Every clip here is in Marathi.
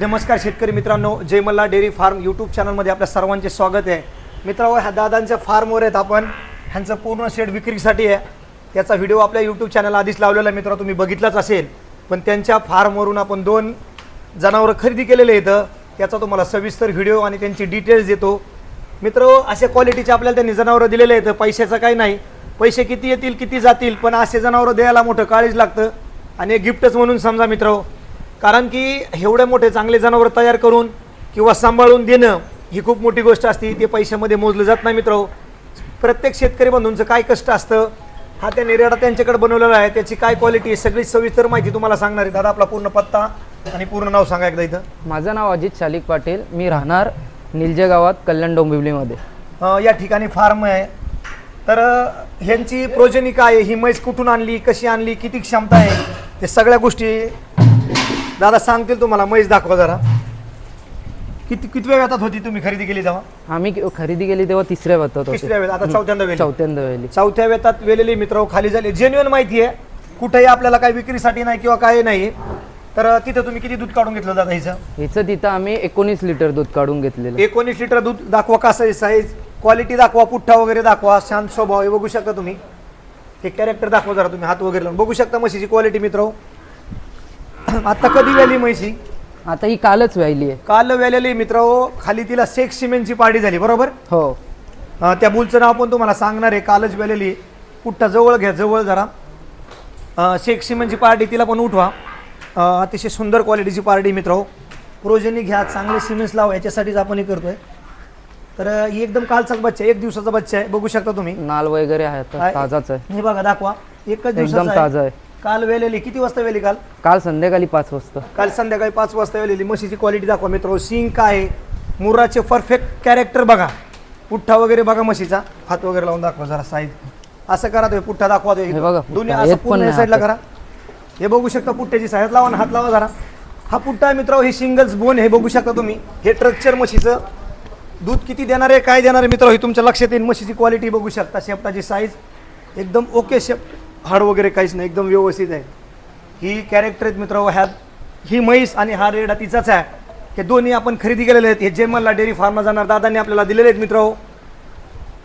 नमस्कार शेतकरी मित्रांनो Jai Malla dairy farm YouTube चॅनलमध्ये आपल्या सर्वांचे स्वागत आहे. मित्रांनो ह्या दादांच्या फार्मवर आहेत आपण. ह्यांचं पूर्ण शेड विक्रीसाठी आहे. त्याचा व्हिडिओ आपल्या यूट्यूब चॅनल आधीच लावलेला आहे. मित्र तुम्ही बघितलाच असेल. पण त्यांच्या फार्मवरून आपण दोन जनावरं खरेदी केलेले इथं त्याचा तुम्हाला सविस्तर व्हिडिओ आणि त्यांची डिटेल्स देतो. मित्र अशा क्वालिटीचे आपल्याला त्यांनी जनावरं दिलेले आहेत. पैशाचं काही नाही. पैसे किती येतील किती जातील पण असे जनावरं द्यायला मोठं काळीज लागतं. आणि एक गिफ्टच म्हणून समजा मित्र कारण की एवढे मोठे चांगले जनावर तयार करून किंवा सांभाळून देणं ही खूप मोठी गोष्ट असते. ते पैशामध्ये मोजलं जात नाही मित्र. प्रत्येक शेतकरी बंधूंचं काय कष्ट असतं हा त्या निर्याडा त्यांच्याकडे बनवलेला आहे. त्याची काय क्वालिटी आहे सगळी सविस्तर माहिती तुम्हाला सांगणार आहे. दादा आपला पूर्ण पत्ता आणि पूर्ण नाव सांगा एकदा इथं. माझं नाव अजित शालिक पाटील. मी राहणार निलजे गावात कल्याण डोंबिवलीमध्ये. अं, या ठिकाणी फार्म आहे. तर अं, ह्यांची प्रोजनी काय आहे? ही म्हैस कुठून आणली कशी आणली किती क्षमता आहे? ते सगळ्या गोष्टी दादा सांगतील तुम्हाला म्हैस दाखवा जरा. किती किती वेळ येतात होती तुम्ही खरेदी केली तेव्हा? आम्ही के- खरेदी केली तेव्हा तिसऱ्या वतात होते. तिसऱ्या वेळेत आता चौथ्यांदा वेळ चौथ्यांदा वेळी चौथ्या वेतात वेलेली मित्र खाली झाले. जेन्युअन माहिती आहे कुठेही आपल्याला काही विक्रीसाठी नाही किंवा काही नाही. तर तिथं तुम्ही किती दूध काढून घेतलं दादा हिचं? हिचं तिथं आम्ही एकोणीस लिटर दूध काढून घेतलेलं एकोणीस लिटर दूध दाखवा कसं आहे साईज क्वालिटी दाखवा पुठ्ठा वगैरे दाखवा शांत स्वभाव हे बघू शकता तुम्ही. हे कॅरेक्टर दाखवा जरा तुम्ही हात वगैरे लावून. बघू शकता म्हशीची क्वालिटी मित्र आता कधी व्याली म्हशी? आता ही कालच व्हायली आहे. काल व्यालेली मित्र खाली तिला सेक्स सिमेंटची पार्टी झाली बरोबर? हो. अं, त्या बुलचं नाव पण तुम्हाला सांगणार आहे कालच व्यालेली पुठ्ठा जवळ घ्या जवळ जरा. शेख सिमेंटची पार्टी तिला पण उठवा. अं, अतिशय सुंदर क्वालिटीची पार्टी मित्र प्रोजनी घ्या चांगले सिमेंट्स लावा याच्यासाठीच आपण हे करतोय. तर अं, ही एकदम कालचाच बच्चा आहे एक दिवसाचा बच्चा आहे बघू शकता तुम्ही. नाल वगैरे आहे. ताजाच आहे. हे बघा दाखवा. एकच एकदम दिवसाचा ताजा आहे. काल वेलेली किती वाजता वेली काल? काल संध्याकाळी पाच वाजता. काल संध्याकाळी पाच वाजता वेलेली. म्हशीची क्वालिटी दाखवा मित्र सिंग काय आहे. मुराचे परफेक्ट कॅरेक्टर बघा. पुठ्ठा वगैरे बघा म्हशीचा. हात वगैरे लावून दाखवा जरा साईज असं करा तुम्ही. पुठ्ठा दाखवा तो हे बघा, दोन्ही पुठ्ठा. असं येत पण पूर्ण नाही साईडला. करा. हे बघू शकता पुठ्ठ्याची साईड लावा ना हात लावा जरा. हा पुठ्ठा आहे मित्र हे सिंगल्स बोन हे बघू शकता तुम्ही. हे ट्रक्चर म्हशीचं. दूध किती देणार आहे काय देणार आहे मित्र हे तुमच्या लक्षात येईल. म्हशीची क्वालिटी बघू शकता. शेपटाची साईज एकदम ओके शेप हाड वगैरे काहीच नाही एकदम व्यवस्थित आहे. ही कॅरेक्टर आहेत मित्र ह्यात ही म्हैस आणि हा रेडा तिचाच आहे. हे दोन्ही आपण खरेदी केलेले आहेत. हे जेमलला डेअरी फार्मला जाणार दादांनी आपल्याला दिलेले आहेत मित्र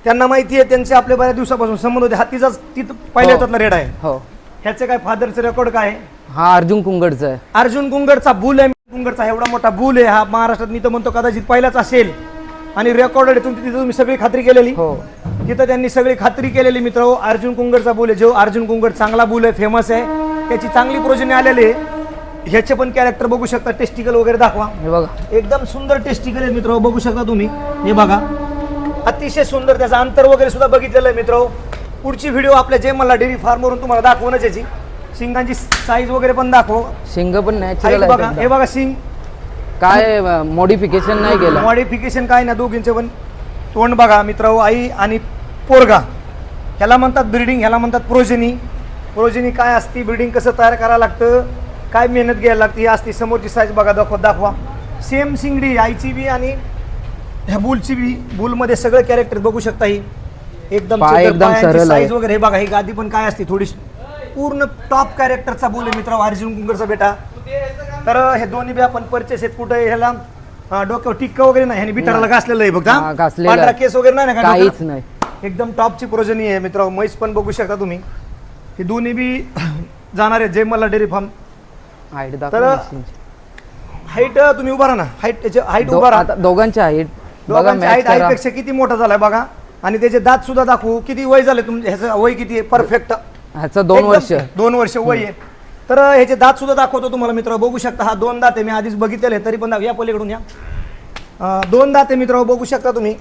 त्यांना माहिती आहे त्यांचे आपले बऱ्याच दिवसापासून संबंध होते. हा तिचाच तिथं पहिल्या हो. त्यातला रेडा आहे. हो. ह्याचे काय फादरचं रेकॉर्ड काय आहे? हा अर्जुन कुंगडचा आहे. अर्जुन कुंगडचा बुल आहे कुंगडचा एवढा मोठा बुल आहे. हा महाराष्ट्रात मी तर म्हणतो कदाचित पहिलाच असेल. आणि रेकॉर्डेड आहे तुमची तिथे तुम्ही सगळी खात्री केलेली. हो. तिथं त्यांनी सगळी खात्री केलेली मित्र हो, अर्जुन कुंगडचा बुल आहे. जो अर्जुन कुंगड चांगला बुल आहे फेमस आहे त्याची चांगली प्रोजनी आलेली आहे. ह्याचे पण कॅरेक्टर बघू शकता टेस्टिकल वगैरे दाखवा. हे बघा. एकदम सुंदर टेस्टिकल आहे मित्र बघू शकता तुम्ही. हे बघा. अतिशय सुंदर त्याचं अंतर वगैरे सुद्धा बघितलेलं आहे मित्र पुढची व्हिडिओ आपल्या जे मला डेअरी फार्मवरून तुम्हाला दाखवणच याची शिंगांची साईज वगैरे पण दाखव. शिंग पण नॅचरल बघा. हे बघा शिंग. काय मॉडिफिकेशन नाही केलं. मॉडिफिकेशन काय ना दोघींचे पण. तोंड बघा मित्र आई आणि पोरगा. ह्याला म्हणतात ब्रिडिंग ह्याला म्हणतात प्रोजनी प्रोजनी काय असती? ब्रिडिंग कसं तयार करावं लागतं? काय मेहनत घ्यायला लागते? ही असती समोरची साईज बघा दाखव दाखवा. सेम सिंगडी आईची बी आणि ह्या बुलची बी बुलमध्ये सगळं कॅरेक्टर बघू शकता ही. एकदम पाय एकदम सरळ आहे. साईज वगैरे हे बघा ही गादी पण काय असते? थोडी पूर्ण टॉप कॅरेक्टरचा बुल आहे मित्र अर्जुन कुंगरचा बेटा. तर हे दोन्ही बी आपण परचेस आहेत. कुठे ह्याला? अं, डोक्यावर टिक्का वगैरे नाही. ह्याने बिटाराला घासलेलं आहे बघ हा, घासलेलं आहे. पांढरा केस वगैरे नाही ना का काहीच डोक्याला? नाही. एकदम टॉपची प्रोजनी आहे मित्र म्हैस पण बघू शकता तुम्ही. हे दोन्ही बी जाणार आहेत जे मला डेअरी फार्म. हाईट तर हाईट तुम्ही उभा राहा ना. हाईट हाईट दो- उभा राहा. आता दोघांची हाईट बघा दोघांची मॅच हाईट करा. आईपेक्षा किती मोठा झालाय बघा. आणि त्याचे दात सुद्धा दाखवू. किती वय झाले तुमचे ह्याचं वय किती आहे? परफेक्ट ह्याचं दोन वर्ष. दोन वर्ष वय आहे. तर ह्याचे दात सुद्धा दाखवतो तुम्हाला मित्र बघू शकता हा दोन दात आहे मी आधीच बघितलेले आहे, तरी पण या पलीकडून या. दोन दात आहे मित्र बघू शकता तुम्ही.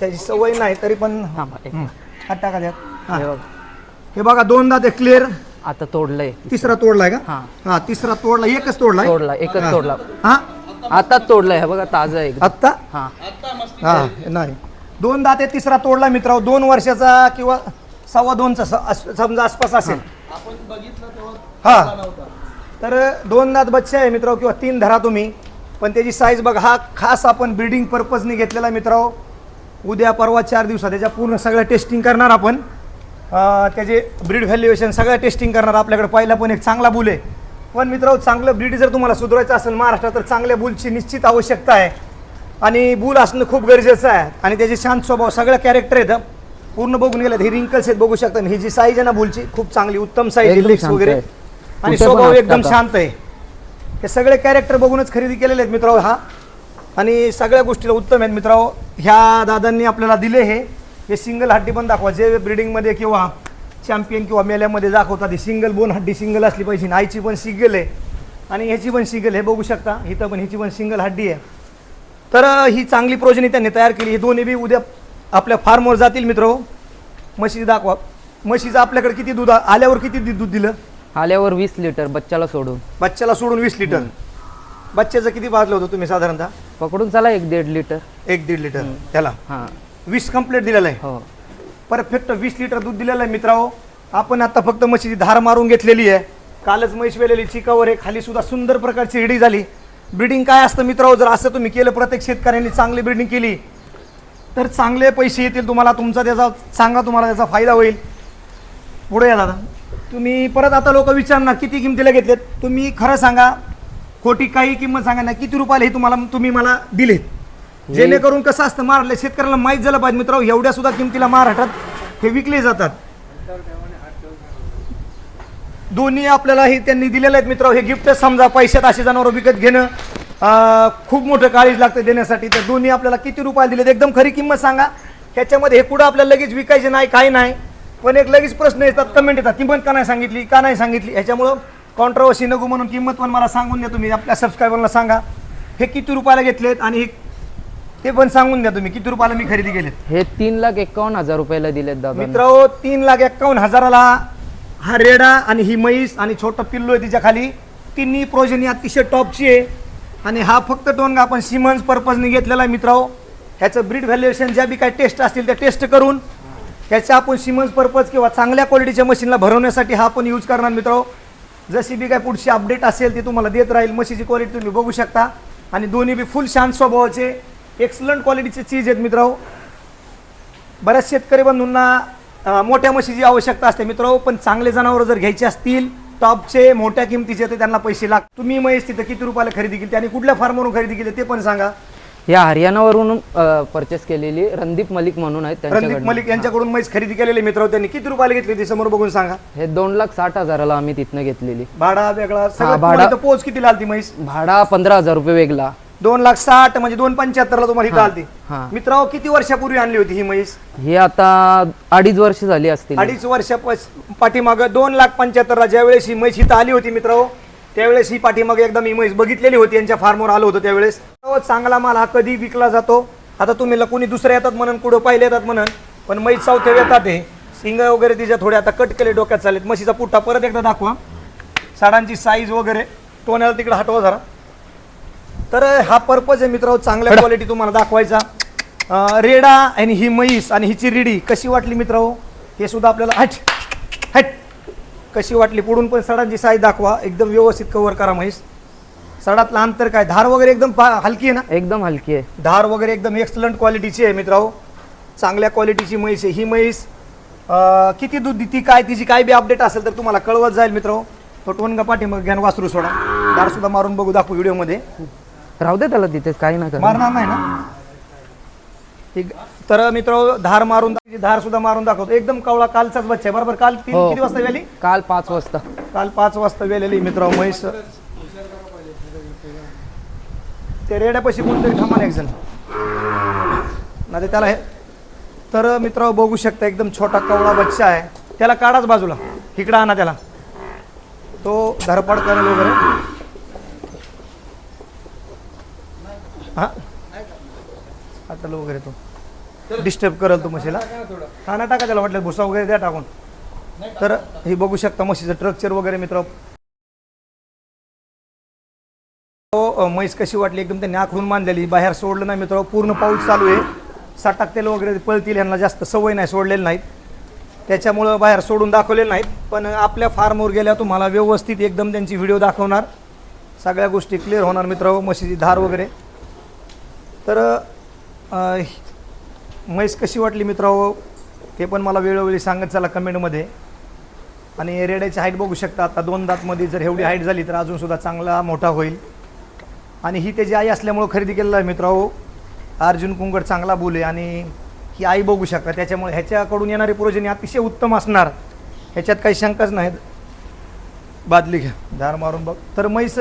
त्याची सवय नाही तरी पण. हात टाका त्यात. हा. हे बघा. दोन दात आहे क्लिअर आता तोडलंय. तिसरा तोडलाय का? हा. तिसरा तोडला एकच तोडलाय? तोडला एकच तोडला हा? आता तोडलंय हे बघा ताजा आहे. आत्ता? हा. हा नाही. दोन दाते तिसरा तोडला मित्र दोन वर्षाचा किंवा सव्वा दोनचा समजा आसपास असेल. हा. तर दोन दात बच्चे आहे मित्र किंवा तीन धरा तुम्ही. पण त्याची साईज बघा हा खास आपण ब्रिडिंग पर्पजने घेतलेला मित्र उद्या परवा चार दिवसात त्याच्या पूर्ण सगळ्या टेस्टिंग करणार आपण. त्याचे ब्रीड व्हॅल्युएशन सगळ्या टेस्टिंग करणार आपल्याकडे. पहिला पण एक चांगला बुल आहे. पण मित्रांनो चांगलं ब्रीड जर तुम्हाला सुधारायचं असेल महाराष्ट्रात तर चांगल्या बुलची निश्चित आवश्यकता आहे. आणि बुल असणं खूप गरजेचं आहे. आणि त्याचे शांत स्वभाव सगळ्या कॅरेक्टर आहेत. पूर्ण बघून गेल्यात हे रिंकल्स आहेत बघू शकता. ही जी साईज आहे ना बुलची खूप चांगली उत्तम साईज लिप्स वगैरे. आणि स्वभाव एकदम. शांत आहे. हे सगळे कॅरेक्टर बघूनच खरेदी केलेले आहेत मित्रांनो हा. आणि सगळ्या गोष्टीला उत्तम आहेत मित्रांनो. ह्या दादांनी आपल्याला दिले हे. हे सिंगल हड्डी पण दाखवा. जे ब्रिडिंगमध्ये किंवा चॅम्पियन किंवा मेल्यामध्ये दाखवतात ही सिंगल बोन हड्डी सिंगल असली पाहिजे. आईची पण सिंगल आहे. आणि ह्याची पण सिंगल हे बघू शकता. इथं पण ह्याची पण सिंगल हड्डी आहे. तर ही चांगली प्रोजनी त्यांनी तयार केली. हे दोन्ही बी उद्या आपल्या फार्मवर जातील मित्र म्हशी दाखवा. म्हशीचं आपल्याकडे किती दूध आ- आल्यावर किती दि- दूध दिलं? आल्यावर वीस लिटर बच्चाला सोडून. बच्च्याला सोडून वीस लिटर बच्च्याचं किती पाजलं होतं तुम्ही साधारणतः? पकडून चला एक दीड लिटर एक दीड लिटर त्याला? हां. वीस कंप्लीट दिलेलं आहे. हो. परफेक्ट वीस लिटर दूध दिलेलं आहे मित्रांनो. आपण आता फक्त म्हशीची धार मारून घेतलेली आहे. कालच म्हैस वेलेली चिकावर आहे खाली सुद्धा सुंदर प्रकारची हिडी झाली. ब्रिडिंग काय असतं मित्रांनो? जर असं तुम्ही केलं प्रत्येक शेतकऱ्यांनी चांगली ब्रिडिंग केली. तर चांगले पैसे येतील तुम्हाला तुमचा त्याचा सांगा तुम्हाला त्याचा फायदा होईल. पुढे या दादा. तुम्ही परत आता लोक विचारणार किती किमतीला घेतलेत? तुम्ही खरं सांगा खोटी काही किंमत सांगा ना किती रुपयाला हे तुम्हाला तुम्ही मला दिलेत? जेणेकरून कसं असतं महाराष्ट्र शेतकऱ्याला माहीत झालं पाहिजे मित्रांनो एवढ्या सुद्धा किमतीला महाराष्ट्रात हे विकले जातात. दोन्ही आपल्याला हे त्यांनी दिलेले आहेत मित्र हे गिफ्ट समजा पैशात असे जनावर विकत घेणं खूप मोठं काळीज लागतं देण्यासाठी. तर दोन्ही आपल्याला किती रुपयाला दिलेत? एकदम खरी किंमत सांगा. ह्याच्यामध्ये हे कुठं आपल्याला लगेच विकायचे नाही काही नाही. पण एक लगेच प्रश्न येतात कमेंट येतात किंमत का नाही सांगितली का नाही सांगितली? ह्याच्यामुळं कॉन्ट्रोवर्सी नको म्हणून किंमत पण मला सांगून द्या तुम्ही आपल्या सबस्क्रायबरला सांगा. हे किती रुपयाला घेतलेत आणि हे ते पण सांगून द्या तुम्ही किती रुपयाला मी खरेदी केलेत? हे तीन लाख एकावन्न हजार रुपयाला दिलेत दादा. मित्र तीन लाख एक्कावन्न हजाराला हा रेडा आणि ही म्हैस आणि छोटं पिल्लू आहे तिच्या खाली. तिन्ही प्रोजनी अतिशय टॉपची आहे. आणि हा फक्त टोनगा आपण सिमन्स पर्पजने घेतलेला आहे मित्रांनो. ह्याचं ब्रीड व्हॅल्युएशन ज्या बी काही टेस्ट असतील त्या टेस्ट करून ह्याच्या आपण सिमन्स पर्पज किंवा चांगल्या क्वालिटीच्या मशीनला भरवण्यासाठी हा आपण यूज करणार मित्रांनो. जशी बी काय पुढची अपडेट असेल ती तुम्हाला देत राहील म्हशीची क्वालिटी तुम्ही बघू शकता. आणि दोन्ही बी फुल शांत स्वभावाचे एक्सलंट क्वालिटीचे चीज आहेत मित्रांनो. बऱ्याच शेतकरी बंधूंना मोठ्या म्हशीची आवश्यकता असते मित्र पण चांगले जनावरं जर घ्यायचे असतील टॉपचे मोठ्या किमतीचे तर त्यांना पैसे लाग तुम्ही म्हैस तिथं किती रुपयाला खरेदी केली आणि कुठल्या फार्मवरून खरेदी केली ते पण सांगा. या हरियाणावरून परचेस केलेली रणदीप मलिक म्हणून आहेत रणदीप. मलिक यांच्याकडून म्हैस खरेदी केलेले मित्र त्यांनी किती रुपयाला घेतली होती समोर बघून सांगा. हे दोन लाख साठ हजाराला आम्ही तिथनं घेतलेली. भाडा वेगळा भाडा- पोच किती लागती म्हैस भाडा पंधरा हजार रुपये वेगळा. दोन लाख साठ म्हणजे दोन पंच्याहत्तरला तुम्हाला आलती हा मित्रांनो किती वर्षापूर्वी आणली होती ही म्हैस? ही आता अडीच वर्ष झाली असतील. अडीच वर्षा पाठीमागं दोन लाख पंच्याहत्तरला ज्यावेळेस ही म्हैस इथं आली होती मित्र त्यावेळेस ही पाठीमागे एकदा मी म्हैस बघितलेली होती यांच्या फार्मवर आलो होतो त्यावेळेस. चांगला माल हा कधी विकला जातो? आता तुम्ही कोणी दुसरे येतात म्हणून कुठं पहिले येतात म्हणून पण म्हैस चौथ्या येतात हे. सिंग वगैरे तिच्या थोड्या आता कट केले डोक्यात चालेत म्हशीचा पुट्टा परत एकदा दाखवा. साडांची साईज वगैरे. टोण्याला तिकडे हटवा जरा. तर हा पर्पज आहे मित्र चांगल्या क्वालिटी तुम्हाला दाखवायचा. रेडा आणि ही म्हैस आणि हिची रिडी कशी वाटली मित्र हे सुद्धा आपल्याला हट हट. कशी वाटली? पुढून पण सडांची साईज दाखवा. एकदम व्यवस्थित कव्हर करा म्हैस. सडातलं अंतर काय? धार वगैरे एकदम हलकी आहे ना? एकदम हलकी आहे. धार वगैरे एकदम एक्सलंट क्वालिटीची आहे मित्रांनो. चांगल्या क्वालिटीची म्हैस आहे. ही म्हैस किती दूध देती काय तिची काय बी अपडेट असेल तर तुम्हाला कळवत जाईल मित्रांनो. तो टोनगा पाठीमाग घ्या आणि वासरू सोडा. धार सुद्धा मारून बघू दाखवू व्हिडिओमध्ये राहू दे त्याला तिथे काही नाही करणार. मारणार नाही ना? ठीक. तर मित्र धार मारून धार सुद्धा मारून दाखवतो. एकदम कवळा कालचाच बच्चा आहे. बरोबर? काल तीन हो. किती वाजता वेली? काल पाच वाजता. काल पाच वाजता वेलेली मित्र म्हैस. ते रेड्यापाशी कोणतरी थांबा एक जण. नाही त्याला हे तर मित्र बघू शकता एकदम छोटा कवळा बच्चा आहे. त्याला काढाच बाजूला. इकडं आणा त्याला. तो धरपड करेल वगैरे. आटल वगैरे तो. डिस्टर्ब करेल तो म्हशीला. हा ना टाका त्याला वाटलं भुसा वगैरे द्या टाकून. तर हे बघू शकता म्हशीचं स्ट्रक्चर वगैरे मित्र. अ, म्हैस कशी वाटली? एकदम त्यांनी आखडून बांधलेली बाहेर सोडलं नाही मित्र. पूर्ण पाऊस चालू आहे. साठाक तेल वगैरे पळतील यांना जास्त. सवय नाही सोडलेली नाहीत. त्याच्यामुळं बाहेर सोडून दाखवलेले नाहीत. पण आपल्या फार्मवर गेल्या तुम्हाला व्यवस्थित एकदम त्यांची व्हिडिओ दाखवणार. सगळ्या गोष्टी क्लिअर होणार मित्र म्हशीची धार वगैरे. तर म्हैस कशी वाटली मित्रांनो? ते पण मला वेळोवेळी सांगत चला कमेंटमध्ये. आणि रेड्याची हाईट बघू शकता. आता दोन दातमध्ये जर एवढी हाईट झाली तर अजूनसुद्धा चांगला मोठा होईल. आणि ही त्याची आई असल्यामुळं खरेदी केलेलं आहे मित्रांनो. अर्जुन कुंकड चांगला बोले आणि ही आई बघू शकता. त्याच्यामुळे ह्याच्याकडून येणारी प्रोजनी अतिशय उत्तम असणार. ह्याच्यात काही शंकाच नाहीत. बादली घ्या. धार मारून बघ. तर म्हैस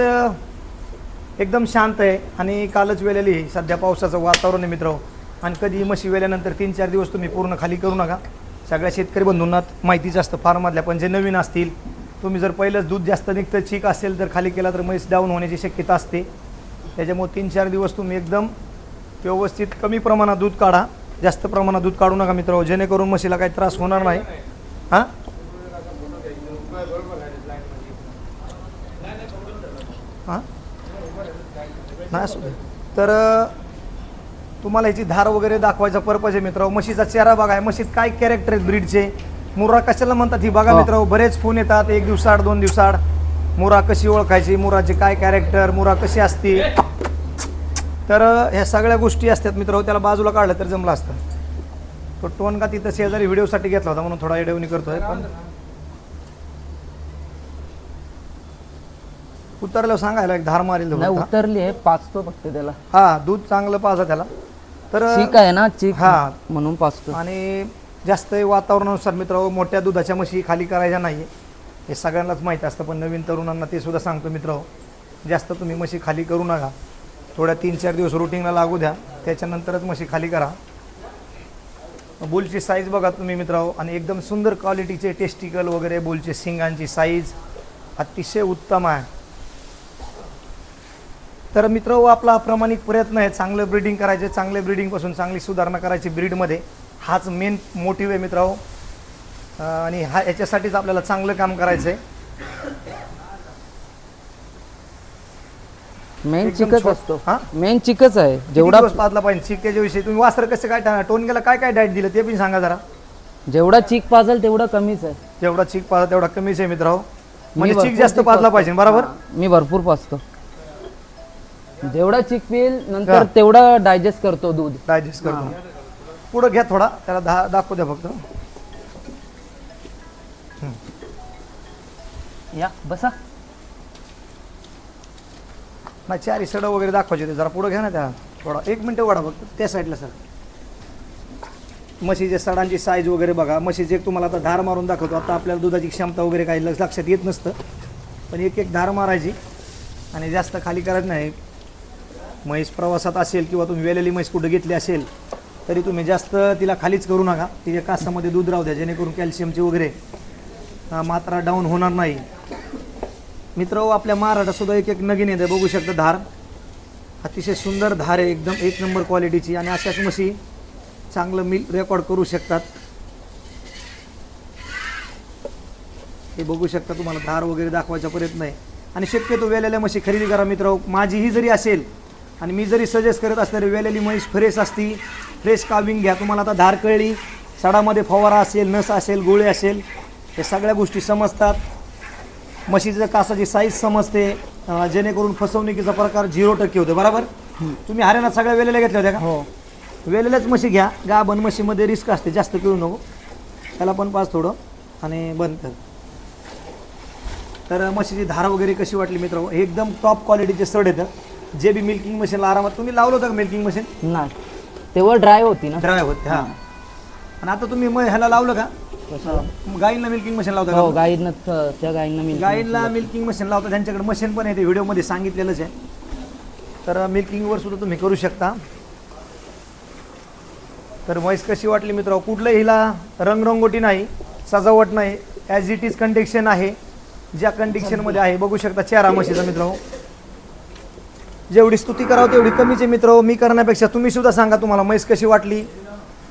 एकदम शांत आहे आणि कालच वेलेली आहे. सध्या पावसाचं वातावरण आहे मित्र आणि कधी म्हशी वेल्यानंतर तीन चार दिवस तुम्ही पूर्ण खाली करू नका. सगळ्या शेतकरी बंधूंना माहितीच असतं फार्ममधल्या पण जे नवीन असतील तुम्ही जर पहिलंच दूध जास्त निघतं चीक असेल तर खाली केला तर म्हैस डाऊन होण्याची शक्यता असते. त्याच्यामुळे तीन चार दिवस तुम्ही एकदम व्यवस्थित कमी प्रमाणात दूध काढा. जास्त प्रमाणात दूध काढू नका मित्र जेणेकरून म्हशीला काही त्रास होणार नाही. हां? हां? नाही असू दे. तर तुम्हाला याची धार वगैरे दाखवायचा पर्पज आहे मित्र म्हशीचा चेहरा बघा म्हशीत काय कॅरेक्टर आहेत ब्रीडचे. मुरा कशाला म्हणतात ही बघा हो. मित्र बरेच फोन येतात एक दिवसाआड दोन दिवसाआड. मुरा कशी ओळखायची मुराचे काय कॅरेक्टर मुरा कशी असते? तर ह्या सगळ्या गोष्टी असतात मित्र त्याला बाजूला काढलं तर जमलं असतं. तो टोन का तिथं शेजारी व्हिडिओसाठी घेतला होता म्हणून थोडा एडवणी करतोय पण उतरल्यावर सांगायला एक धार मारेल नाही. उतरली आहे पाचतो फक्त त्याला. हा दूध चांगलं पाजा त्याला. तर चीक आहे ना चीक हा. म्हणून पाचतो. आणि जास्त वातावरणानुसार मित्र मोठ्या दुधाच्या म्हशी खाली करायच्या नाही हे सगळ्यांनाच माहीत असतं पण नवीन तरुणांना ते सुद्धा सांगतो मित्र जास्त तुम्ही म्हशी खाली करू नका. थोड्या तीन चार दिवस रुटीनला लागू द्या. त्याच्यानंतरच म्हशी खाली करा. बुलची साईज बघा तुम्ही मित्र आणि एकदम सुंदर क्वालिटीचे टेस्टिकल वगैरे बुलचे शिंगांची साईज अतिशय उत्तम आहे. तर मित्र आपला हा प्रामाणिक प्रयत्न आहे. चांगलं ब्रीडिंग करायचे चांगले ब्रीडिंगपासून चांगली सुधारणा करायची ब्रीडमध्ये हाच मेन मोटिव्ह आहे मित्र आणि हा याच्यासाठीच आपल्याला चांगलं काम करायचं आहे मेन एकदम चिकच छोट- असतो. हा? मेन चिकच आहे. जेवढा जेवढा पाजला पाहिजे? चिक त्याच्याविषयी तुम्ही वासर कसं काय ठा- टोनग्याला काय काय डाएट दिलं ते पण सांगा जरा. जेवढा चीक पाजल तेवढा कमीच आहे. जेवढा चिक पाजा तेवढा कमीच आहे मित्र मी म्हणजे चिक जास्त चीक पाजला पाजतो. पाहिजे बरोबर? हा, मी भरपूर पाजतो. जेवढा चीक पिईल हा. नंतर तेवढा डायजेस्ट करतो दूध. डायजेस्ट करतो. पुढं घ्या थोडा त्याला दा दाखवू द्या फक्त. या बसा. नाही चारी सड वगैरे दाखवायचे होते जरा पुढं घ्या ना त्या. थोडा एक मिनटं वाढा फक्त त्या साईडला सर. म्हशीच्या सडांची साईज वगैरे बघा. म्हशीचे एक तुम्हाला आता धार मारून दाखवतो. आता आपल्याला दुधाची क्षमता वगैरे काही लक्ष- लक्षात येत नसतं. पण एक एक धार मारायची. आणि जास्त खाली करायचं नाही. म्हैस प्रवासात असेल किंवा तुम्ही वेलेली म्हैस कुठं घेतली असेल तरी तुम्ही जास्त तिला खालीच करू नका. तिच्या कासामध्ये दूध राहू द्या जेणेकरून कॅल्शियमची वगैरे मात्रा डाऊन होणार नाही. मित्र हो, आपल्या महाराष्ट्रातसुद्धा एक एक नगीन येते. बघू शकता धार. अतिशय सुंदर धार आहे. एकदम एक नंबर क्वालिटीची आणि अशाच म्हशी चांगलं मिल रेकॉर्ड करू शकतात. हे बघू शकता तुम्हाला धार वगैरे दाखवायचा प्रयत्न आहे. आणि शक्यतो वेलेल्या म्हशी खरेदी करा मित्र. हो, माझीही जरी असेल आणि मी जरी सजेस्ट करत असले तरी वेलेली म्हैस फ्रेश असती फ्रेश काविंग घ्या. तुम्हाला आता धार कळली सडामध्ये फवारा असेल नस असेल गोळे असेल हे सगळ्या गोष्टी समजतात. म्हशीचं कासाची साईज समजते जेणेकरून फसवणुकीचा प्रकार झिरो टक्के होतो. बरोबर? तुम्ही हरियाणात सगळ्या वेलेल्या घेतल्या होत्या का? हो. वेलेल्याच म्हशी घ्या. गाभण म्हशीमध्ये रिस्क असते जास्त पिळू नको. त्याला पण पाच थोडं आणि बंद कर. तर म्हशीची धार वगैरे कशी वाटली मित्र एकदम टॉप क्वालिटीचे सड येतं. जे बी मिल्किंग मशीनला आरामात तुम्ही लावलं होतं का मिल्किंग मशीन नाही. तेव्हा ड्राय होती ना. ड्राय होते हां. आणि आता तुम्ही मग ह्याला लावलं का? गाईंना मिल्किंग मशीन लावता हो का गाईनं त्या गाईंना मी गाईंना मिल्किंग मशीन लावता. त्यांच्याकडे मशीन पण आहे ते व्हिडिओमध्ये सांगितलेलंच आहे. तर मिल्किंगवर सुद्धा तुम्ही करू शकता. तर म्हैस कशी वाटली मित्र कुठलं हिला रंगरंगोटी नाही सजावट नाही. ॲज इट इज कंडिक्शन आहे. ज्या कंडिक्शनमध्ये आहे बघू शकता. चेहरा म्हशीचा मित्र जेवढी स्तुती करावं तेवढी कमीचे मित्र. मी करण्यापेक्षा तुम्ही सुद्धा सांगा तुम्हाला म्हैस कशी वाटली?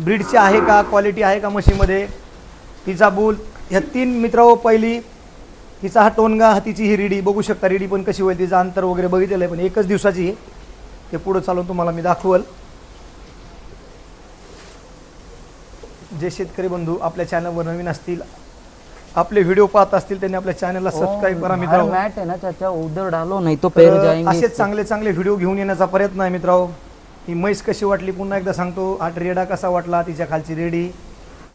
ब्रीडची आहे का? क्वालिटी आहे का म्हशीमध्ये? तिचा बूल ह्या तीन मित्र हो पहिली. तिचा हा टोनगा हा तिची ही रिडी. बघू शकता रिडी पण कशी होईल तिचं अंतर वगैरे बघितलेलं आहे पण एकच दिवसाची ते पुढं चालून तुम्हाला मी दाखवल. जे शेतकरी बंधू आपल्या चॅनलवर नवीन असतील आपले व्हिडिओ पाहत असतील त्यांनी आपल्या चॅनलला सबस्क्राईब करा मित्र मॅट डालो नाही तो चांगले चांगले व्हिडिओ घेऊन येण्याचा प्रयत्न आहे मित्रांनो. ही म्हैस कशी वाटली पुन्हा एकदा सांगतो. आठ रेडा कसा वाटला तिच्या खालची रेडी.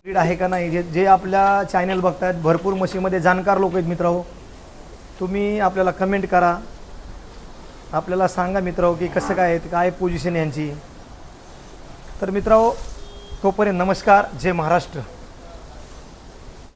ब्रीड आहे का नाही जे आपल्या चॅनल बघतायत भरपूर मशीमध्ये जाणकार लोक आहेत मित्रांनो. तुम्ही आपल्याला कमेंट करा. आपल्याला सांगा मित्रांनो की कसं काय काय पोझिशन यांची. तर मित्रांनो तोपर्यंत नमस्कार जय महाराष्ट्र.